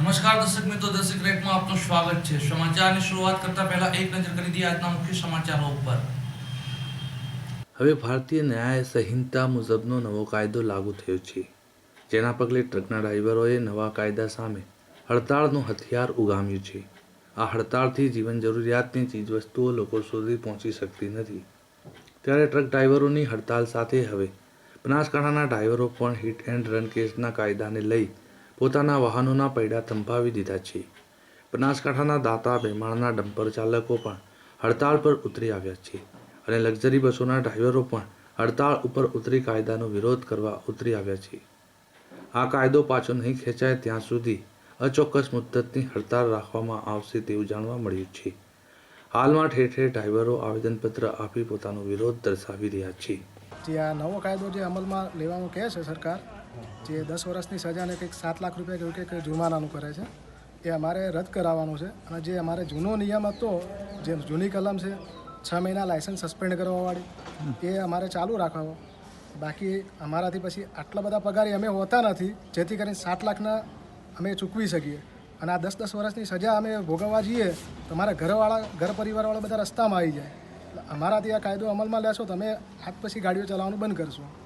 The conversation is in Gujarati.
નમસ્કાર દર્શક મિત્રો, દર્શક રેકમાં આપનું સ્વાગત છે. સમાચારની શરૂઆત કરતા પહેલા એક નજર કરી દઈએ આજના મુખ્ય સમાચારો ઉપર. હવે ભારતીય ન્યાય સંહિતા મુજબનો નવો કાયદો લાગુ થયો છે. જેના પગલે ટ્રકના ડ્રાઈવરોએ નવા કાયદા સામે હડતાળનું હથિયાર ઉગામ્યું છે. આ હડતાળથી જીવન જરૂરિયાતની ચીજવસ્તુઓ લોકો સુધી પહોંચી શકતી નથી. ત્યારે ટ્રક ડ્રાઈવરોની હડતાળ સાથે હવે બનાસકાંઠાના ડ્રાઈવરો પણ હિટ એન્ડ રન કેસના કાયદાને લઈ પોતાના વાહનોના પૈડા થંભાવી દીધા છે. બનાસકાંઠાના દાતા બેમાણના ડમ્પર ચાલકો પણ હડતાળ પર ઉતરી આવ્યા છે અને લક્ઝરી બસોના ડ્રાઈવરો પણ હડતાળ ઉપર ઉતરી કાયદાનો વિરોધ કરવા ઉતરી આવ્યા છે. આ કાયદો પાછો નહીં ખેંચાય ત્યાં સુધી અચોક્કસ મુદ્દતની હડતાળ રાખવામાં આવશે તેવું જાણવા મળ્યું છે. હાલમાં ઠેર ઠેર ડ્રાઈવરો આવેદનપત્ર આપી પોતાનો વિરોધ દર્શાવી રહ્યા છે. જે આ નવો કાયદો જે અમલમાં લેવાનું કહે છે સરકાર જે દસ વર્ષની સજાને કંઈક સાત લાખ રૂપિયા જેવું કંઈક જુર્માનાનું કરે છે એ અમારે રદ કરાવવાનું છે. અને જે અમારે જૂનો નિયમ હતો જે જૂની કલમ છે છ મહિના લાયસન્સ સસ્પેન્ડ કરવાવાળી એ અમારે ચાલુ રાખવાનો. બાકી અમારાથી પછી આટલા બધા પગારી અમે હોતા નથી જેથી કરીને સાત લાખના અમે ચૂકવી શકીએ. અને આ દસ દસ વર્ષની સજા અમે ભોગવવા જઈએ તો અમારા ઘરવાળા ઘર પરિવારવાળા બધા રસ્તામાં આવી જાય. અમારાથી આ કાયદો અમલમાં લેશો તો અમે આજ પછી ગાડીઓ ચલાવવાનું બંધ કરશું.